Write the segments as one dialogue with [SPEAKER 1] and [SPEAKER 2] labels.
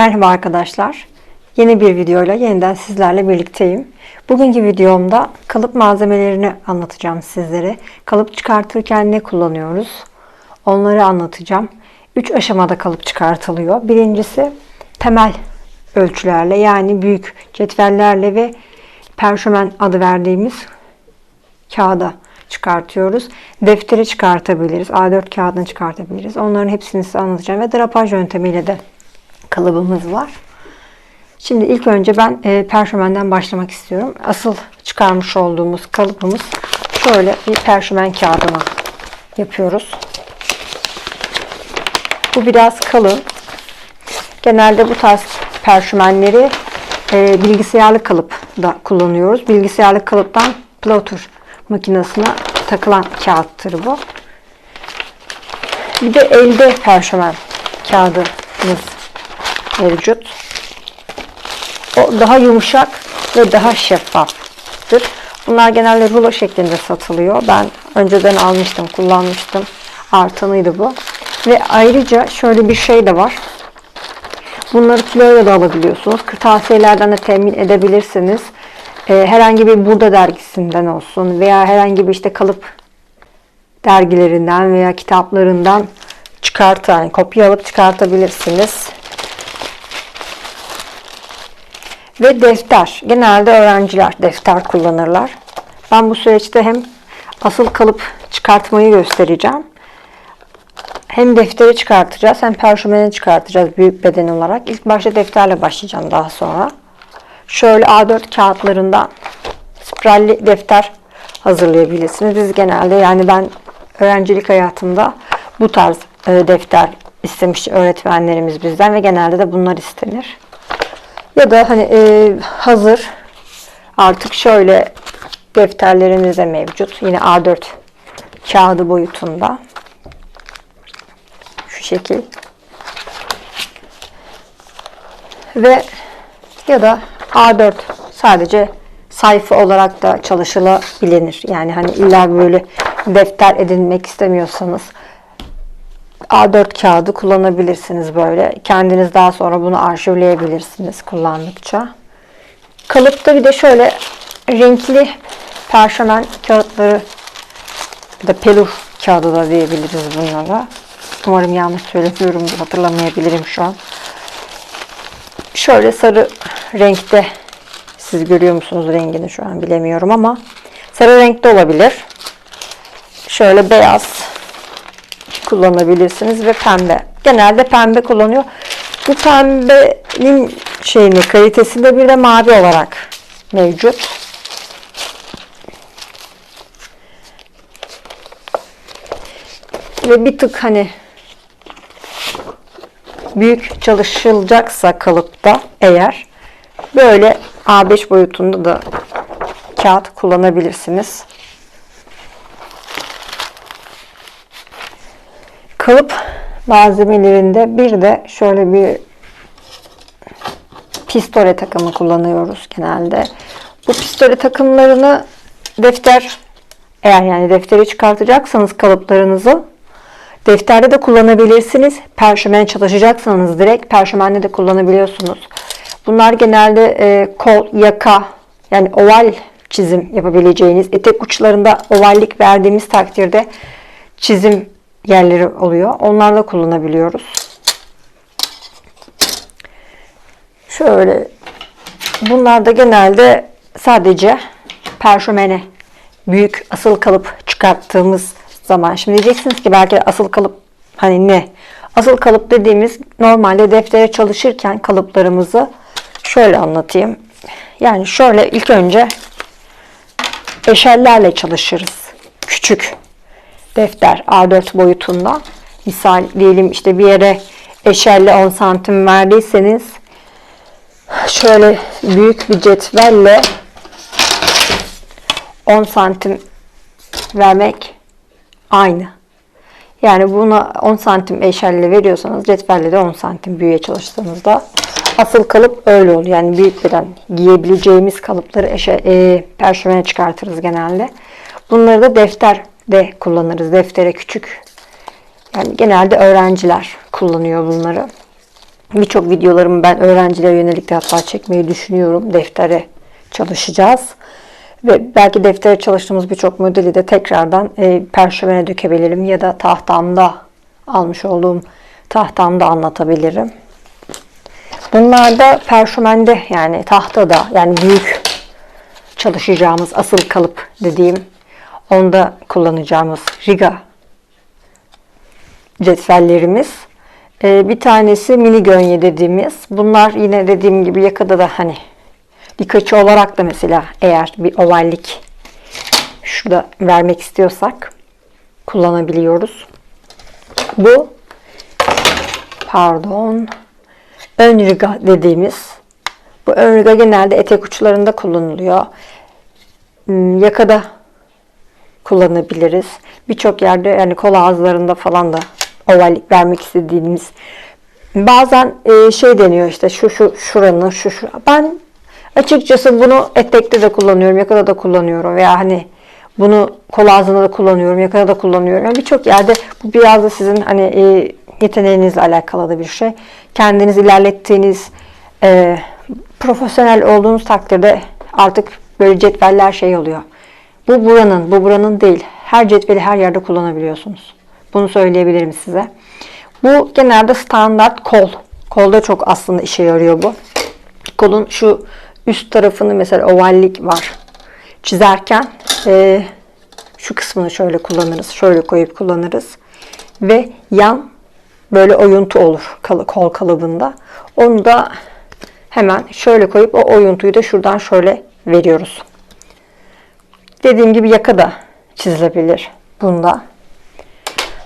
[SPEAKER 1] Merhaba arkadaşlar. Yeni bir videoyla yeniden sizlerle birlikteyim. Bugünkü videomda kalıp malzemelerini anlatacağım sizlere. Kalıp çıkartırken ne kullanıyoruz? Onları anlatacağım. 3 aşamada kalıp çıkartılıyor. Birincisi temel ölçülerle yani büyük cetvellerle ve perşömen adı verdiğimiz kağıda çıkartıyoruz. Defteri çıkartabiliriz. A4 kağıdını çıkartabiliriz. Onların hepsini size anlatacağım. Ve drapaj yöntemiyle de kalıbımız var. Şimdi ilk önce ben e, perşömenden başlamak istiyorum. Asıl çıkarmış olduğumuz kalıbımız şöyle bir perşömen kağıdına yapıyoruz. Bu biraz kalın. Genelde bu tarz perşümenleri e, bilgisayarlı kalıp da kullanıyoruz. Bilgisayarlı kalıptan plotter makinesine takılan kağıttır bu. Bir de elde perşömen kağıdımız mevcut. O daha yumuşak ve daha şeffaftır. Bunlar genelde rulo şeklinde satılıyor. Ben önceden almıştım, kullanmıştım. Artanıydı bu. Ve ayrıca şöyle bir şey de var. Bunları kiloyla da alabiliyorsunuz. Kırtasiyelerden de temin edebilirsiniz. Ee, herhangi bir Burada dergisinden olsun veya herhangi bir işte kalıp dergilerinden veya kitaplarından çıkartan, yani kopya alıp çıkartabilirsiniz. Ve defter. Genelde öğrenciler defter kullanırlar. Ben bu süreçte hem asıl kalıp çıkartmayı göstereceğim. Hem defteri çıkartacağız hem perşümeni çıkartacağız büyük beden olarak. İlk başta defterle başlayacağım daha sonra. Şöyle A4 kağıtlarından spiralli defter hazırlayabilirsiniz. Biz genelde yani ben öğrencilik hayatımda bu tarz e, defter istemiş öğretmenlerimiz bizden ve genelde de bunlar istenir. Ya da hani e, hazır artık şöyle defterlerimiz de mevcut. Yine A4 kağıdı boyutunda. Şu şekil. Ve ya da A4 sadece sayfa olarak da çalışılabilir. Yani hani illa böyle defter edinmek istemiyorsanız A4 kağıdı kullanabilirsiniz böyle. Kendiniz daha sonra bunu arşivleyebilirsiniz kullandıkça. Kalıpta bir de şöyle renkli perşömen kağıtları ya da pelur kağıdı da diyebiliriz bunlara. Umarım yanlış söylemiyorum. Hatırlamayabilirim şu an. Şöyle sarı renkte siz görüyor musunuz rengini şu an bilemiyorum ama sarı renkte olabilir. Şöyle beyaz kullanabilirsiniz ve pembe. Genelde pembe kullanıyor. Bu pembenin şeyini kalitesinde bir de mavi olarak mevcut. Ve bir tık hani büyük çalışılacaksa kalıpta eğer böyle A5 boyutunda da kağıt kullanabilirsiniz. Kalıp malzemelerinde bir de şöyle bir pistole takımı kullanıyoruz genelde. Bu pistole takımlarını defter eğer yani defteri çıkartacaksanız kalıplarınızı defterde de kullanabilirsiniz. Perşömen çalışacaksanız direkt perşömende de kullanabiliyorsunuz. Bunlar genelde e, kol, yaka yani oval çizim yapabileceğiniz etek uçlarında ovallik verdiğimiz takdirde çizim yerleri oluyor. Onlarla kullanabiliyoruz. Şöyle bunlar da genelde sadece perşömene büyük asıl kalıp çıkarttığımız zaman. Şimdi diyeceksiniz ki belki asıl kalıp hani ne? Asıl kalıp dediğimiz normalde deftere çalışırken kalıplarımızı şöyle anlatayım. Yani şöyle ilk önce eşellerle çalışırız. Küçük defter A4 boyutunda. Misal diyelim işte bir yere eşelle 10 santim verdiyseniz şöyle büyük bir cetvelle 10 santim vermek aynı. Yani buna 10 santim eşelle veriyorsanız cetvelle de 10 santim büyüye çalıştığınızda asıl kalıp öyle oluyor. Yani büyük beden giyebileceğimiz kalıpları eşe, e, çıkartırız genelde. Bunları da defter de kullanırız. Deftere küçük. Yani genelde öğrenciler kullanıyor bunları. Birçok videolarımı ben öğrencilere yönelik de hatta çekmeyi düşünüyorum. Deftere çalışacağız. Ve belki deftere çalıştığımız birçok modeli de tekrardan e, perşemene dökebilirim ya da tahtamda almış olduğum tahtamda anlatabilirim. Bunlar da perşemende yani tahtada yani büyük çalışacağımız asıl kalıp dediğim onda kullanacağımız riga cetvellerimiz. Ee, bir tanesi mini gönye dediğimiz. Bunlar yine dediğim gibi yakada da hani birkaçı olarak da mesela eğer bir ovallik şurada vermek istiyorsak kullanabiliyoruz. Bu pardon ön riga dediğimiz bu ön riga genelde etek uçlarında kullanılıyor. Hmm, Yakada kullanabiliriz. Birçok yerde yani kol ağızlarında falan da ovallik vermek istediğimiz. Bazen e, şey deniyor işte şu şu şuranı şu şu. Ben açıkçası bunu etekte de kullanıyorum yakada da kullanıyorum veya hani bunu kol ağzında da kullanıyorum yakada da kullanıyorum. Yani birçok yerde bu biraz da sizin hani e, yeteneğinizle alakalı da bir şey. Kendiniz ilerlettiğiniz e, profesyonel olduğunuz takdirde artık böyle cetveller şey oluyor bu buranın bu buranın değil her cetveli her yerde kullanabiliyorsunuz bunu söyleyebilirim size. Bu genelde standart kol. Kolda çok aslında işe yarıyor bu. Kolun şu üst tarafını mesela ovallik var. Çizerken e, şu kısmını şöyle kullanırız. Şöyle koyup kullanırız. Ve yan böyle oyuntu olur kol kalıbında. Onu da hemen şöyle koyup o oyuntuyu da şuradan şöyle veriyoruz. Dediğim gibi yaka da çizilebilir bunda.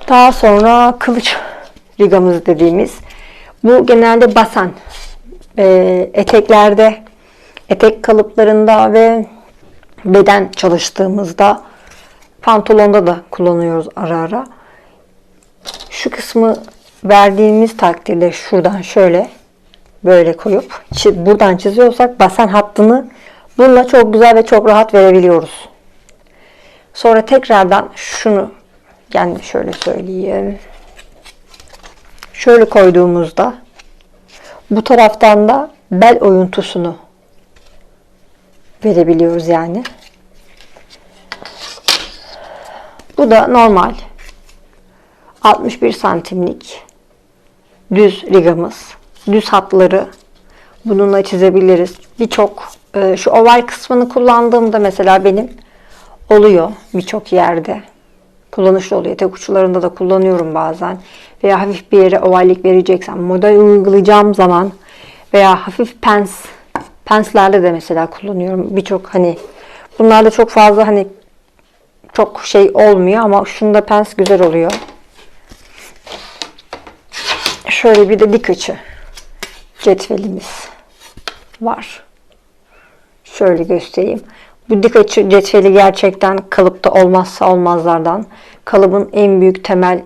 [SPEAKER 1] Daha sonra kılıç rigamız dediğimiz. Bu genelde basen e, eteklerde, etek kalıplarında ve beden çalıştığımızda pantolonda da kullanıyoruz ara ara. Şu kısmı verdiğimiz takdirde şuradan şöyle böyle koyup buradan çiziyorsak basen hattını bununla çok güzel ve çok rahat verebiliyoruz. Sonra tekrardan şunu yani şöyle söyleyeyim. Şöyle koyduğumuzda bu taraftan da bel oyuntusunu verebiliyoruz yani. Bu da normal 61 santimlik düz rigamız. Düz hatları bununla çizebiliriz. Birçok e, şu oval kısmını kullandığımda mesela benim oluyor birçok yerde kullanışlı oluyor. Tek uçlarında da kullanıyorum bazen. Veya hafif bir yere ovallik vereceksem model uygulayacağım zaman veya hafif pens penslerle de mesela kullanıyorum. Birçok hani bunlarda çok fazla hani çok şey olmuyor ama şunda pens güzel oluyor. Şöyle bir de dik açı cetvelimiz var. Şöyle göstereyim. Bu dik cetveli gerçekten kalıpta olmazsa olmazlardan. Kalıbın en büyük temel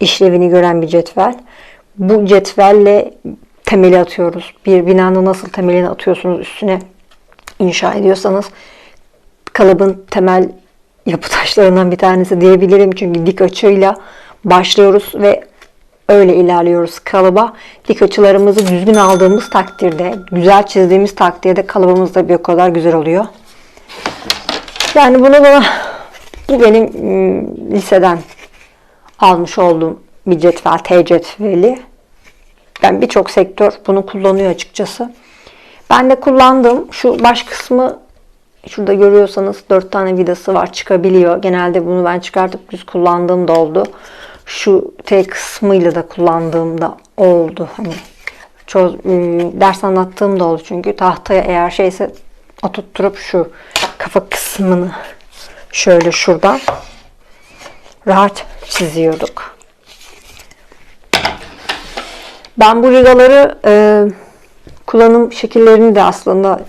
[SPEAKER 1] işlevini gören bir cetvel. Bu cetvelle temeli atıyoruz. Bir binanın nasıl temelini atıyorsunuz üstüne inşa ediyorsanız kalıbın temel yapı taşlarından bir tanesi diyebilirim. Çünkü dik açıyla başlıyoruz ve öyle ilerliyoruz kalıba. Dik açılarımızı düzgün aldığımız takdirde, güzel çizdiğimiz takdirde kalıbımız da bir o kadar güzel oluyor. Yani bunu bana bu benim ıı, liseden almış olduğum bir cetvel, T cetveli. Ben birçok sektör bunu kullanıyor açıkçası. Ben de kullandığım şu baş kısmı şurada görüyorsanız 4 tane vidası var çıkabiliyor. Genelde bunu ben çıkartıp düz kullandığım da oldu. Şu T kısmıyla da kullandığım da oldu. Hani çoğu ıı, ders anlattığım da oldu çünkü tahtaya eğer şeyse oturtturup şu kafa kısmını şöyle şuradan rahat çiziyorduk. Ben bu rigaları e, kullanım şekillerini de aslında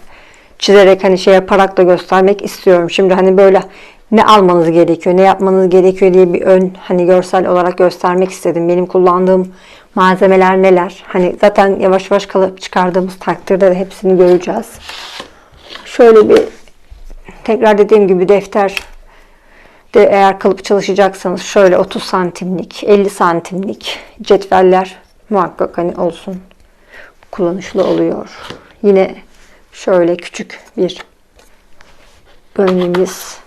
[SPEAKER 1] çizerek hani şey yaparak da göstermek istiyorum. Şimdi hani böyle ne almanız gerekiyor, ne yapmanız gerekiyor diye bir ön hani görsel olarak göstermek istedim. Benim kullandığım malzemeler neler? Hani zaten yavaş yavaş kalıp çıkardığımız takdirde de hepsini göreceğiz. Şöyle bir tekrar dediğim gibi defter de eğer kalıp çalışacaksanız şöyle 30 santimlik, 50 santimlik cetveller muhakkak hani olsun. Kullanışlı oluyor. Yine şöyle küçük bir bölmemiz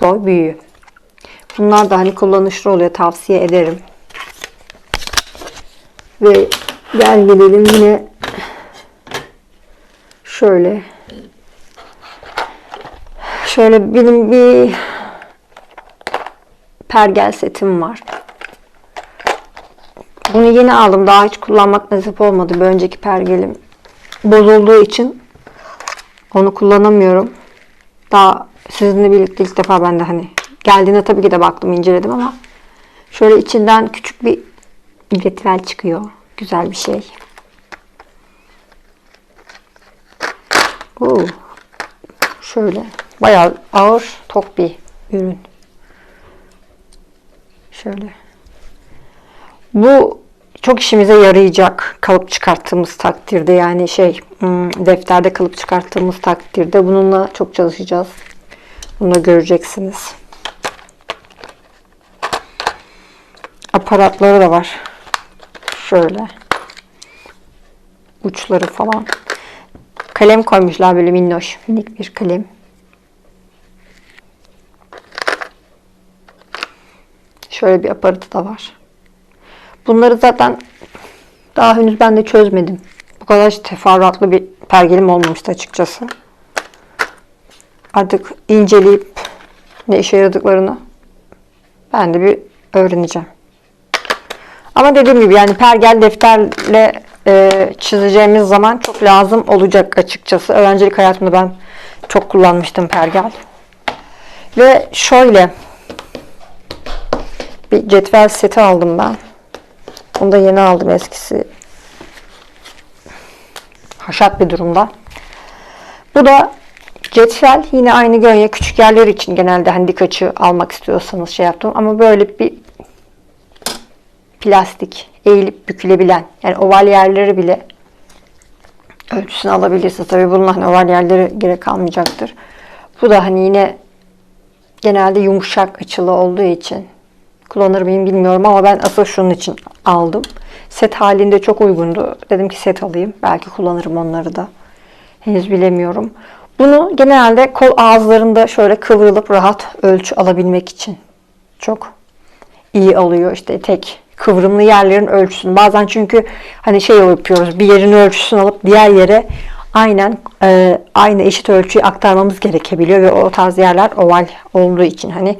[SPEAKER 1] boy büyüğü. Bunlar da hani kullanışlı oluyor. Tavsiye ederim. Ve gel gelelim yine şöyle şöyle benim bir pergel setim var. Bunu yeni aldım. Daha hiç kullanmak nasip olmadı. Bir önceki pergelim bozulduğu için onu kullanamıyorum. Daha sizinle birlikte ilk defa ben de hani geldiğinde tabii ki de baktım inceledim ama şöyle içinden küçük bir ritüel çıkıyor. Güzel bir şey. Oo. Şöyle bayağı ağır tok bir ürün. Şöyle. Bu çok işimize yarayacak kalıp çıkarttığımız takdirde yani şey hmm, defterde kalıp çıkarttığımız takdirde bununla çok çalışacağız. Bunu da göreceksiniz. Aparatları da var. Şöyle. Uçları falan. Kalem koymuşlar böyle minnoş. Minik bir kalem. Şöyle bir aparatı da var. Bunları zaten daha henüz ben de çözmedim. Bu kadar teferruatlı bir pergelim olmamıştı açıkçası. Artık inceleyip ne işe yaradıklarını ben de bir öğreneceğim. Ama dediğim gibi yani pergel defterle e, çizeceğimiz zaman çok lazım olacak açıkçası. Öğrencilik hayatımda ben çok kullanmıştım pergel. Ve şöyle bir cetvel seti aldım ben. Bunu da yeni aldım eskisi. Haşat bir durumda. Bu da cetvel yine aynı gönye küçük yerler için genelde hani dik açı almak istiyorsanız şey yaptım ama böyle bir plastik eğilip bükülebilen yani oval yerleri bile ölçüsünü alabilirsiniz. Tabii bunun hani oval yerleri gerek kalmayacaktır. Bu da hani yine genelde yumuşak açılı olduğu için kullanır mıyım bilmiyorum ama ben asıl şunun için aldım. Set halinde çok uygundu. Dedim ki set alayım. Belki kullanırım onları da. Henüz bilemiyorum. Bunu genelde kol ağızlarında şöyle kıvrılıp rahat ölçü alabilmek için çok iyi alıyor. İşte tek kıvrımlı yerlerin ölçüsünü. Bazen çünkü hani şey yapıyoruz. Bir yerin ölçüsünü alıp diğer yere aynen e, aynı eşit ölçüyü aktarmamız gerekebiliyor ve o tarz yerler oval olduğu için hani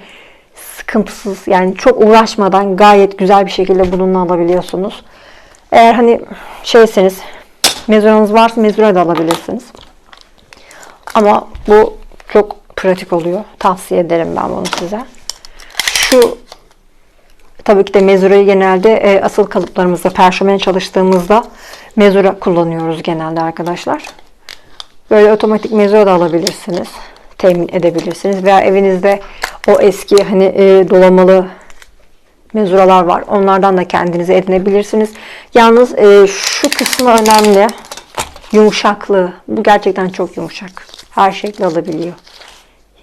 [SPEAKER 1] sıkıntısız yani çok uğraşmadan gayet güzel bir şekilde bununla alabiliyorsunuz. Eğer hani şeyseniz mezuranız varsa mezura da alabilirsiniz. Ama bu çok pratik oluyor. Tavsiye ederim ben bunu size. Şu tabii ki de mezurayı genelde e, asıl kalıplarımızda perşemene çalıştığımızda mezura kullanıyoruz genelde arkadaşlar. Böyle otomatik mezura da alabilirsiniz. Temin edebilirsiniz. Veya evinizde o eski hani e, dolamalı mezuralar var. Onlardan da kendinize edinebilirsiniz. Yalnız e, şu kısmı önemli. Yumuşaklığı. Bu gerçekten çok yumuşak. Her şekli alabiliyor.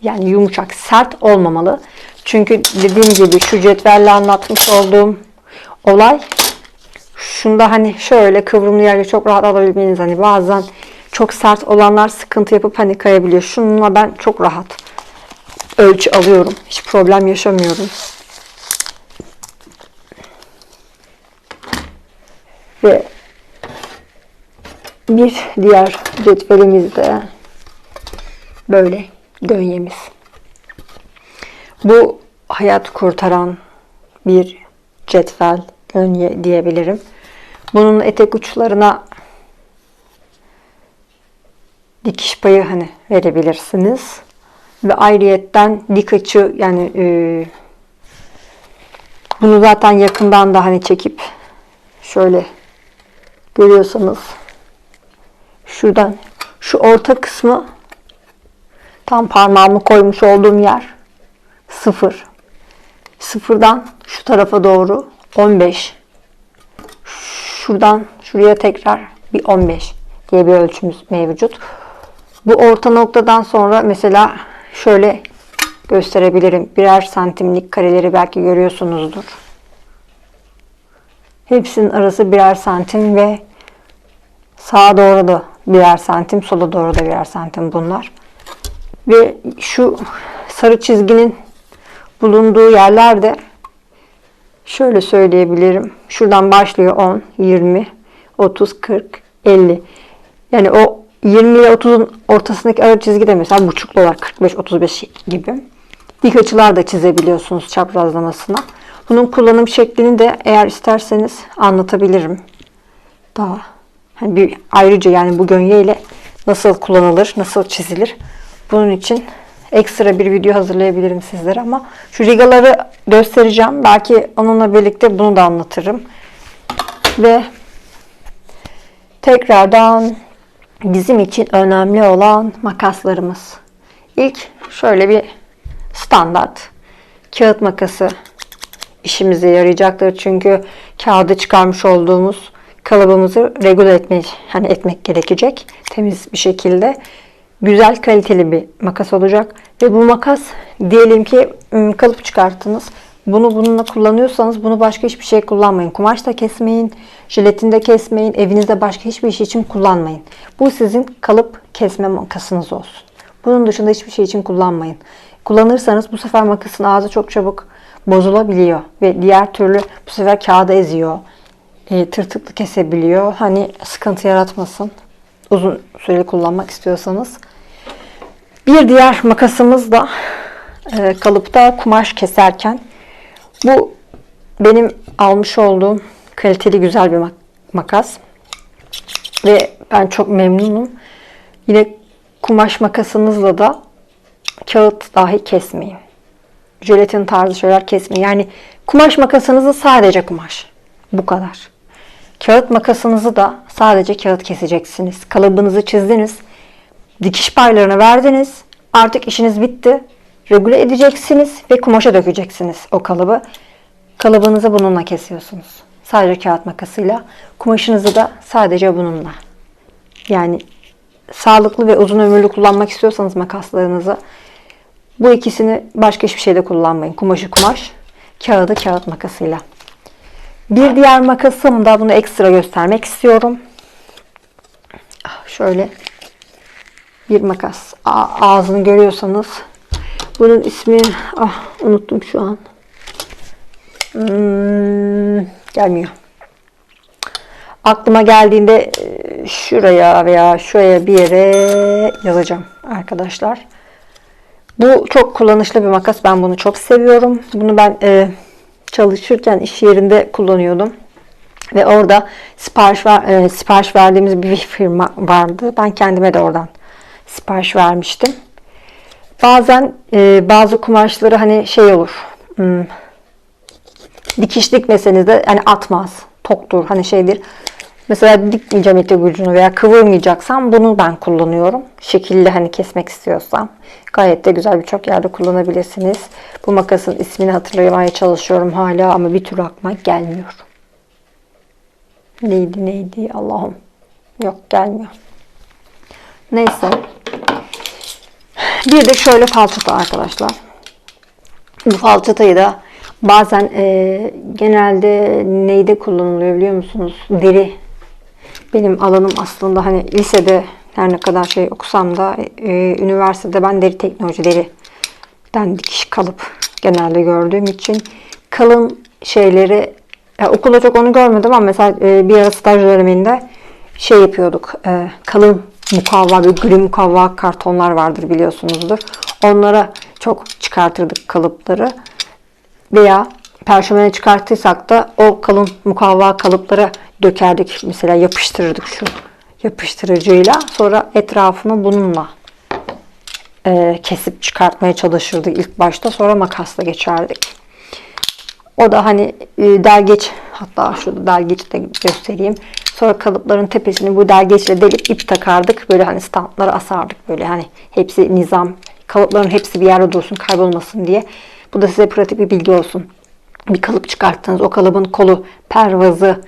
[SPEAKER 1] Yani yumuşak, sert olmamalı. Çünkü dediğim gibi şu cetvelle anlatmış olduğum olay şunda hani şöyle kıvrımlı yerle çok rahat alabilmeniz hani bazen çok sert olanlar sıkıntı yapıp hani kayabiliyor. Şununla ben çok rahat ölçü alıyorum. Hiç problem yaşamıyorum. Ve bir diğer cetvelimiz de böyle gönyemiz. Bu hayat kurtaran bir cetvel gönye diyebilirim. Bunun etek uçlarına dikiş payı hani verebilirsiniz. Ve ayrıyetten dik açı yani e, bunu zaten yakından da hani çekip şöyle görüyorsanız şuradan şu orta kısmı tam parmağımı koymuş olduğum yer sıfır. Sıfırdan şu tarafa doğru 15. Şuradan şuraya tekrar bir 15 diye bir ölçümüz mevcut. Bu orta noktadan sonra mesela şöyle gösterebilirim. Birer santimlik kareleri belki görüyorsunuzdur. Hepsinin arası birer santim ve sağa doğru da birer santim, sola doğru da birer santim bunlar. Ve şu sarı çizginin bulunduğu yerlerde şöyle söyleyebilirim. Şuradan başlıyor 10, 20, 30, 40, 50. Yani o 20 ile 30'un ortasındaki ara çizgi de mesela buçuklu olarak 45, 35 gibi. Dik açılar da çizebiliyorsunuz çaprazlamasına. Bunun kullanım şeklini de eğer isterseniz anlatabilirim. Daha hani bir ayrıca yani bu gönye ile nasıl kullanılır, nasıl çizilir. Bunun için ekstra bir video hazırlayabilirim sizlere ama şu rigaları göstereceğim. Belki onunla birlikte bunu da anlatırım. Ve tekrardan bizim için önemli olan makaslarımız. İlk şöyle bir standart kağıt makası işimize yarayacaktır. Çünkü kağıdı çıkarmış olduğumuz kalıbımızı regüle etmek, hani etmek gerekecek. Temiz bir şekilde. Güzel kaliteli bir makas olacak. Ve bu makas diyelim ki kalıp çıkarttınız. Bunu bununla kullanıyorsanız bunu başka hiçbir şey kullanmayın. Kumaş da kesmeyin, jiletin de kesmeyin, evinizde başka hiçbir iş için kullanmayın. Bu sizin kalıp kesme makasınız olsun. Bunun dışında hiçbir şey için kullanmayın. Kullanırsanız bu sefer makasın ağzı çok çabuk bozulabiliyor ve diğer türlü bu sefer kağıda eziyor. E, tırtıklı kesebiliyor. Hani sıkıntı yaratmasın. Uzun süreli kullanmak istiyorsanız. Bir diğer makasımız da e, kalıpta kumaş keserken bu benim almış olduğum kaliteli güzel bir mak- makas. Ve ben çok memnunum. Yine kumaş makasınızla da kağıt dahi kesmeyin. Jelatin tarzı şeyler kesmeyin. Yani kumaş makasınızı sadece kumaş. Bu kadar. Kağıt makasınızı da sadece kağıt keseceksiniz. Kalıbınızı çizdiniz. Dikiş paylarını verdiniz. Artık işiniz bitti. Regüle edeceksiniz ve kumaşa dökeceksiniz o kalıbı. Kalıbınızı bununla kesiyorsunuz. Sadece kağıt makasıyla. Kumaşınızı da sadece bununla. Yani sağlıklı ve uzun ömürlü kullanmak istiyorsanız makaslarınızı bu ikisini başka hiçbir şeyde kullanmayın. Kumaşı kumaş, kağıdı kağıt makasıyla. Bir diğer makasım da bunu ekstra göstermek istiyorum. Ah, Şöyle bir makas. Ağzını görüyorsanız bunun ismi ah unuttum şu an. Hmm, gelmiyor. Aklıma geldiğinde e, şuraya veya şuraya bir yere yazacağım arkadaşlar. Bu çok kullanışlı bir makas. Ben bunu çok seviyorum. Bunu ben e, çalışırken iş yerinde kullanıyordum. Ve orada sipariş, ver, e, sipariş verdiğimiz bir firma vardı. Ben kendime de oradan sipariş vermiştim. Bazen e, bazı kumaşları hani şey olur. Hmm, dikiş dikmeseniz de hani atmaz. Toktur hani şeydir. Mesela dikmeyeceğim etek ucunu veya kıvırmayacaksam bunu ben kullanıyorum. Şekilli hani kesmek istiyorsam. Gayet de güzel birçok yerde kullanabilirsiniz. Bu makasın ismini hatırlamaya çalışıyorum hala ama bir türlü aklıma gelmiyor. Neydi neydi Allah'ım. Yok gelmiyor. Neyse. Bir de şöyle falçata arkadaşlar. Bu falçatayı da bazen e, genelde neyde kullanılıyor biliyor musunuz? Deri. Benim alanım aslında hani lisede her ne kadar şey okusam da e, üniversitede ben deri teknolojileri dikiş kalıp genelde gördüğüm için kalın şeyleri ya okulda çok onu görmedim ama mesela e, bir ara staj döneminde şey yapıyorduk. E, kalın mukavva, böyle gri mukavva kartonlar vardır biliyorsunuzdur. Onlara çok çıkartırdık kalıpları. Veya perşemene çıkarttıysak da o kalın mukavva kalıplara dökerdik. Mesela yapıştırırdık şu yapıştırıcıyla. Sonra etrafını bununla e, kesip çıkartmaya çalışırdık ilk başta. Sonra makasla geçerdik. O da hani e, dergeç hatta şurada dergeç de göstereyim. Sonra kalıpların tepesini bu dergeçle delip ip takardık. Böyle hani standlara asardık. Böyle hani hepsi nizam. Kalıpların hepsi bir yerde dursun kaybolmasın diye. Bu da size pratik bir bilgi olsun. Bir kalıp çıkarttınız. O kalıbın kolu, pervazı,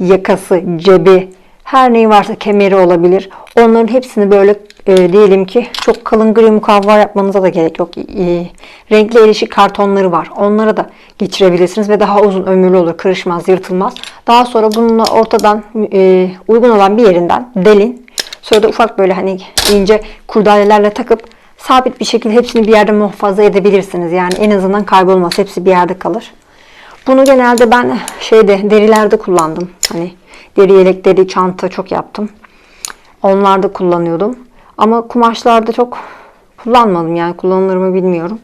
[SPEAKER 1] yakası, cebi, her neyi varsa kemeri olabilir. Onların hepsini böyle e, diyelim ki çok kalın gri mukavva yapmanıza da gerek yok. E, renkli erişik kartonları var. Onlara da geçirebilirsiniz ve daha uzun ömürlü olur. Kırışmaz, yırtılmaz. Daha sonra bununla ortadan e, uygun olan bir yerinden delin. Sonra da ufak böyle hani ince kurdalelerle takıp sabit bir şekilde hepsini bir yerde muhafaza edebilirsiniz. Yani en azından kaybolmaz. Hepsi bir yerde kalır. Bunu genelde ben şeyde derilerde kullandım. Hani deri yelek, deri çanta çok yaptım. Onlarda kullanıyordum. Ama kumaşlarda çok kullanmadım yani kullanılır mı bilmiyorum.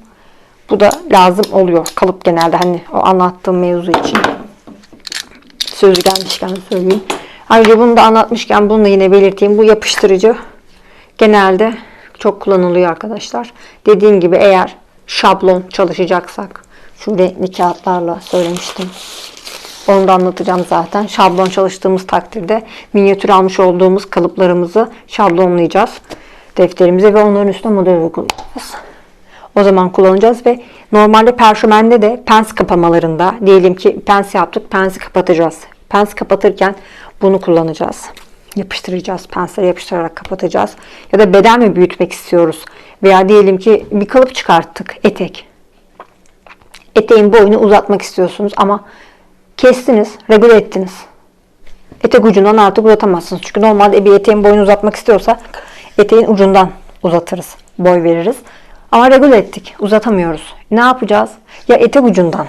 [SPEAKER 1] Bu da lazım oluyor kalıp genelde hani o anlattığım mevzu için. Sözü gelmişken söyleyeyim. Ayrıca bunu da anlatmışken bunu da yine belirteyim. Bu yapıştırıcı genelde çok kullanılıyor arkadaşlar. Dediğim gibi eğer şablon çalışacaksak şu renkli kağıtlarla söylemiştim. Onu da anlatacağım zaten. Şablon çalıştığımız takdirde minyatür almış olduğumuz kalıplarımızı şablonlayacağız defterimize ve onların üstüne model uygulayacağız. O zaman kullanacağız ve normalde perşemende de pens kapamalarında diyelim ki pens yaptık, pensi kapatacağız. Pens kapatırken bunu kullanacağız. Yapıştıracağız, pensleri yapıştırarak kapatacağız. Ya da beden mi büyütmek istiyoruz? Veya diyelim ki bir kalıp çıkarttık, etek. Eteğin boyunu uzatmak istiyorsunuz ama kestiniz, regüle ettiniz. Etek ucundan artık uzatamazsınız. Çünkü normalde bir eteğin boyunu uzatmak istiyorsak eteğin ucundan uzatırız, boy veririz. Ama regüle ettik, uzatamıyoruz. Ne yapacağız? Ya etek ucundan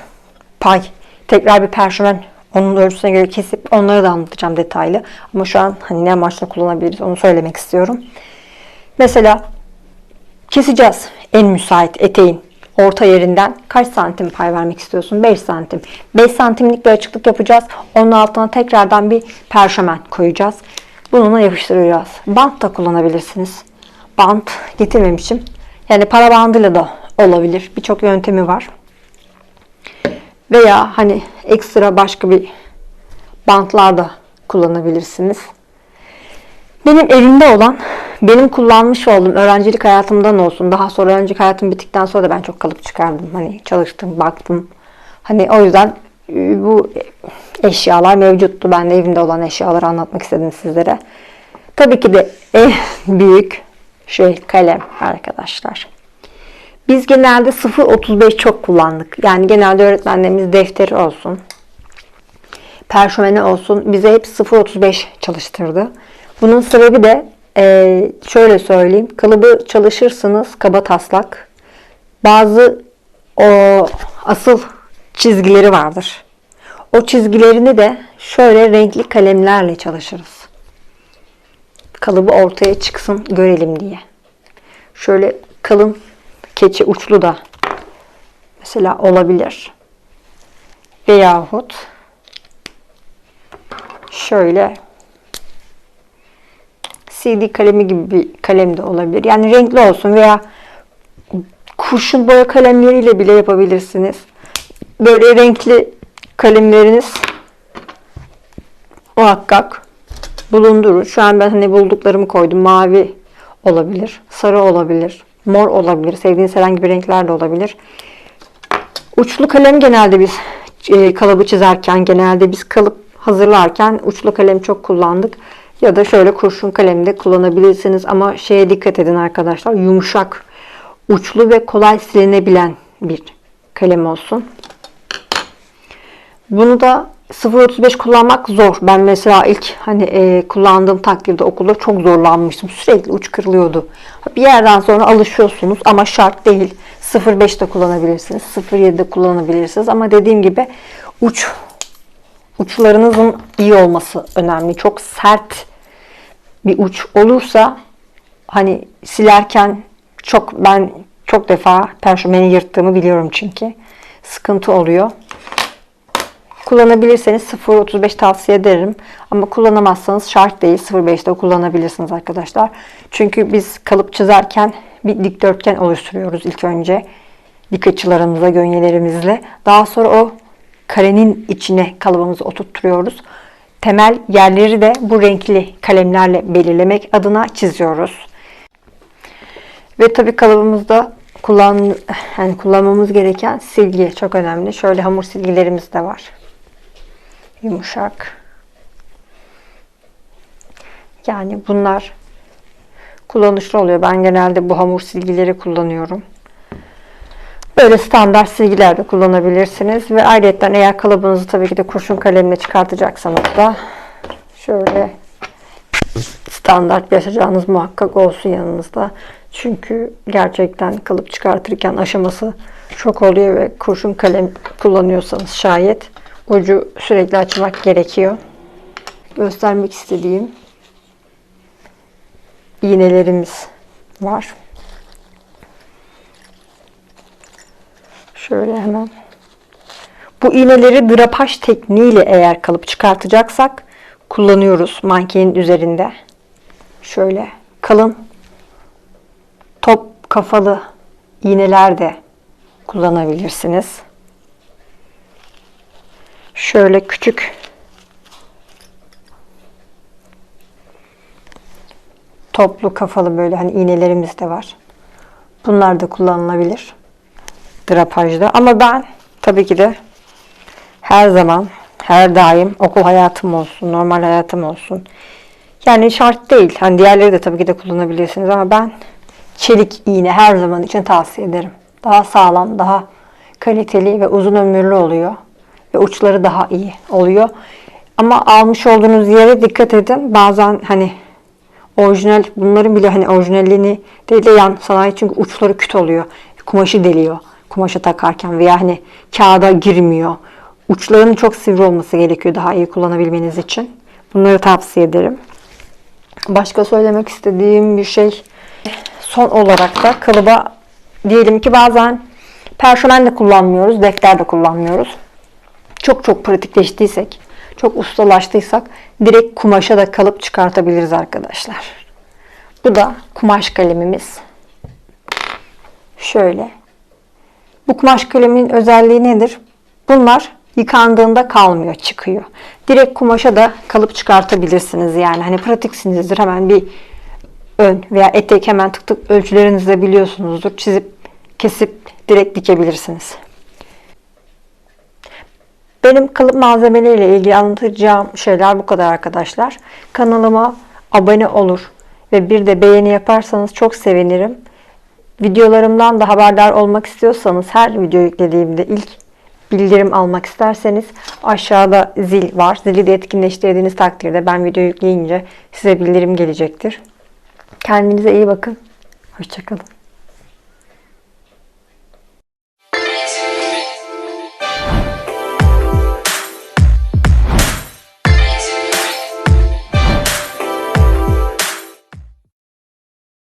[SPEAKER 1] pay, tekrar bir perşemen onun ölçüsüne göre kesip onları da anlatacağım detaylı. Ama şu an hani ne amaçla kullanabiliriz onu söylemek istiyorum. Mesela keseceğiz en müsait eteğin orta yerinden kaç santim pay vermek istiyorsun? 5 santim. 5 santimlik bir açıklık yapacağız. Onun altına tekrardan bir perşemen koyacağız. Bununla yapıştıracağız. Bant da kullanabilirsiniz. Bant getirmemişim. Yani para bandıyla da olabilir. Birçok yöntemi var. Veya hani ekstra başka bir bantlar da kullanabilirsiniz. Benim elimde olan, benim kullanmış olduğum öğrencilik hayatımdan olsun. Daha sonra öğrencilik hayatım bittikten sonra da ben çok kalıp çıkardım. Hani çalıştım, baktım. Hani o yüzden e, bu eşyalar mevcuttu. Ben de evimde olan eşyaları anlatmak istedim sizlere. Tabii ki de en büyük şey kalem arkadaşlar. Biz genelde 0.35 çok kullandık. Yani genelde öğretmenlerimiz defteri olsun, perşemeni olsun bize hep 0.35 çalıştırdı. Bunun sebebi de e, şöyle söyleyeyim. Kalıbı çalışırsınız kaba taslak. Bazı o asıl çizgileri vardır. O çizgilerini de şöyle renkli kalemlerle çalışırız. Kalıbı ortaya çıksın görelim diye. Şöyle kalın keçi uçlu da mesela olabilir. Veyahut şöyle CD kalemi gibi bir kalem de olabilir. Yani renkli olsun veya kurşun boya kalemleriyle bile yapabilirsiniz. Böyle renkli kalemleriniz muhakkak bulundurun. Şu an ben hani bulduklarımı koydum. Mavi olabilir, sarı olabilir, mor olabilir. Sevdiğiniz herhangi bir renkler de olabilir. Uçlu kalem genelde biz e, kalıbı çizerken, genelde biz kalıp hazırlarken uçlu kalem çok kullandık. Ya da şöyle kurşun kalem de kullanabilirsiniz. Ama şeye dikkat edin arkadaşlar. Yumuşak, uçlu ve kolay silinebilen bir kalem olsun. Bunu da 0.35 kullanmak zor. Ben mesela ilk hani e, kullandığım takdirde okulda çok zorlanmıştım. Sürekli uç kırılıyordu. Bir yerden sonra alışıyorsunuz ama şart değil. 0.5 de kullanabilirsiniz. 0.7 de kullanabilirsiniz. Ama dediğim gibi uç uçlarınızın iyi olması önemli. Çok sert bir uç olursa hani silerken çok ben çok defa perşemeni yırttığımı biliyorum çünkü. Sıkıntı oluyor. Kullanabilirseniz 0.35 tavsiye ederim. Ama kullanamazsanız şart değil. 0.5'te kullanabilirsiniz arkadaşlar. Çünkü biz kalıp çizerken bir dikdörtgen oluşturuyoruz ilk önce. Dik açılarımıza, gönyelerimizle. Daha sonra o karenin içine kalıbımızı oturtturuyoruz. Temel yerleri de bu renkli kalemlerle belirlemek adına çiziyoruz. Ve tabii kalıbımızda kullan, yani kullanmamız gereken silgi çok önemli. Şöyle hamur silgilerimiz de var. Yumuşak. Yani bunlar kullanışlı oluyor. Ben genelde bu hamur silgileri kullanıyorum. Böyle standart silgiler de kullanabilirsiniz. Ve ayrıca eğer kalıbınızı tabii ki de kurşun kalemle çıkartacaksanız da şöyle standart bir açacağınız muhakkak olsun yanınızda. Çünkü gerçekten kalıp çıkartırken aşaması çok oluyor ve kurşun kalem kullanıyorsanız şayet ucu sürekli açmak gerekiyor. Göstermek istediğim iğnelerimiz var. Şöyle hemen. Bu iğneleri drapaj tekniğiyle eğer kalıp çıkartacaksak kullanıyoruz mankenin üzerinde. Şöyle kalın top kafalı iğneler de kullanabilirsiniz. Şöyle küçük toplu kafalı böyle hani iğnelerimiz de var. Bunlar da kullanılabilir drapajda. Ama ben tabii ki de her zaman, her daim okul hayatım olsun, normal hayatım olsun. Yani şart değil. Hani diğerleri de tabii ki de kullanabilirsiniz ama ben çelik iğne her zaman için tavsiye ederim. Daha sağlam, daha kaliteli ve uzun ömürlü oluyor. Ve uçları daha iyi oluyor. Ama almış olduğunuz yere dikkat edin. Bazen hani orijinal bunların bile hani orijinalliğini değil de yan sanayi çünkü uçları küt oluyor. Kumaşı deliyor. Kumaşa takarken veya hani kağıda girmiyor. Uçlarının çok sivri olması gerekiyor daha iyi kullanabilmeniz için. Bunları tavsiye ederim. Başka söylemek istediğim bir şey son olarak da kalıba diyelim ki bazen perşemen de kullanmıyoruz, defter de kullanmıyoruz. Çok çok pratikleştiysek, çok ustalaştıysak direkt kumaşa da kalıp çıkartabiliriz arkadaşlar. Bu da kumaş kalemimiz. Şöyle. Bu kumaş kalemin özelliği nedir? Bunlar yıkandığında kalmıyor, çıkıyor. Direkt kumaşa da kalıp çıkartabilirsiniz yani. Hani pratiksinizdir. Hemen bir ön veya etek hemen tık tık ölçülerinizi biliyorsunuzdur. Çizip kesip direkt dikebilirsiniz. Benim kalıp malzemeleriyle ilgili anlatacağım şeyler bu kadar arkadaşlar. Kanalıma abone olur ve bir de beğeni yaparsanız çok sevinirim. Videolarımdan da haberdar olmak istiyorsanız her video yüklediğimde ilk bildirim almak isterseniz aşağıda zil var. Zili de etkinleştirdiğiniz takdirde ben video yükleyince size bildirim gelecektir. Kendinize iyi bakın. Hoşçakalın.